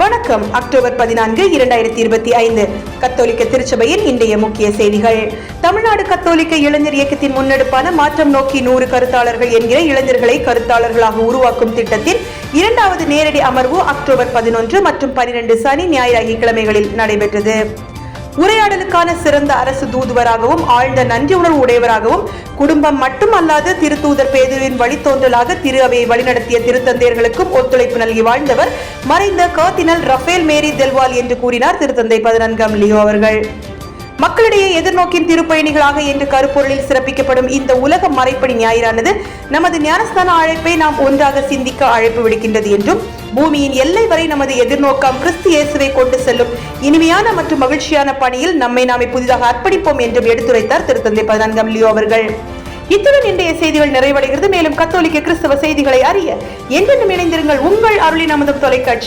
வணக்கம். அக்டோபர் பதினான்கு இரண்டாயிரத்தி இருபத்தி ஐந்து. கத்தோலிக்க திருச்சபையின் இன்றைய முக்கிய செய்திகள். தமிழ்நாடு கத்தோலிக்க இளைஞர் இயக்கத்தின் முன்னெடுப்பான மாற்றம் நோக்கி நூறு கருத்தாளர்கள் என்கிற இளைஞர்களை கருத்தாளர்களாக உருவாக்கும் திட்டத்தின் இரண்டாவது நேரடி அமர்வு அக்டோபர் பதினொன்று மற்றும் பனிரெண்டு சனி ஞாயிறு கிழமைகளில் நடைபெற்றது. உரையாடலுக்கான சிறந்த அரசு தூதுவராகவும் ஆழ்ந்த நன்றி உணர்வு உடையவராகவும் குடும்பம் மட்டுமல்லாது திருத்தூதர் பேதுவின் வழித்தோன்றலாக திரு அவையை வழிநடத்திய திருத்தந்தையர்களுக்கும் ஒத்துழைப்பு நல்கி வாழ்ந்தவர் மறைந்த கர்தினல் ரஃபேல் மேரி தெல்வால் என்று கூறினார் திருத்தந்தை பதினான்காம் லியோ அவர்கள். மக்களிடையே எதிர்நோக்கின் திருப்பயணிகளாக என்று கருப்பொருளில் சிறப்பிக்கப்படும் இந்த உலக மறைப்பணி ஞாயிறானது நமது ஞானஸ்தான அழைப்பை நாம் ஒன்றாக சிந்திக்க அழைப்பு விடுக்கின்றது என்றும் பூமியின் எல்லை வரை நமது எதிர்நோக்கம் கிறிஸ்து இயேசுவை கொண்டு செல்லும் இனிமையான மற்றும் மகிழ்ச்சியான பணியில் நம்மை நாமே புதிதாக அர்ப்பணிப்போம் என்றும் எடுத்துரைத்தார் திருத்தந்தை பதினான்காம் லியோ அவர்கள். இத்துடன் இன்றைய செய்திகள் நிறைவடைகிறது. மேலும் கத்தோலிக்க கிறிஸ்தவ செய்திகளை அறிய என்றென்றும் இணைந்திருங்கள். உங்கள் அருளின் அமுதம் தொலைக்காட்சி.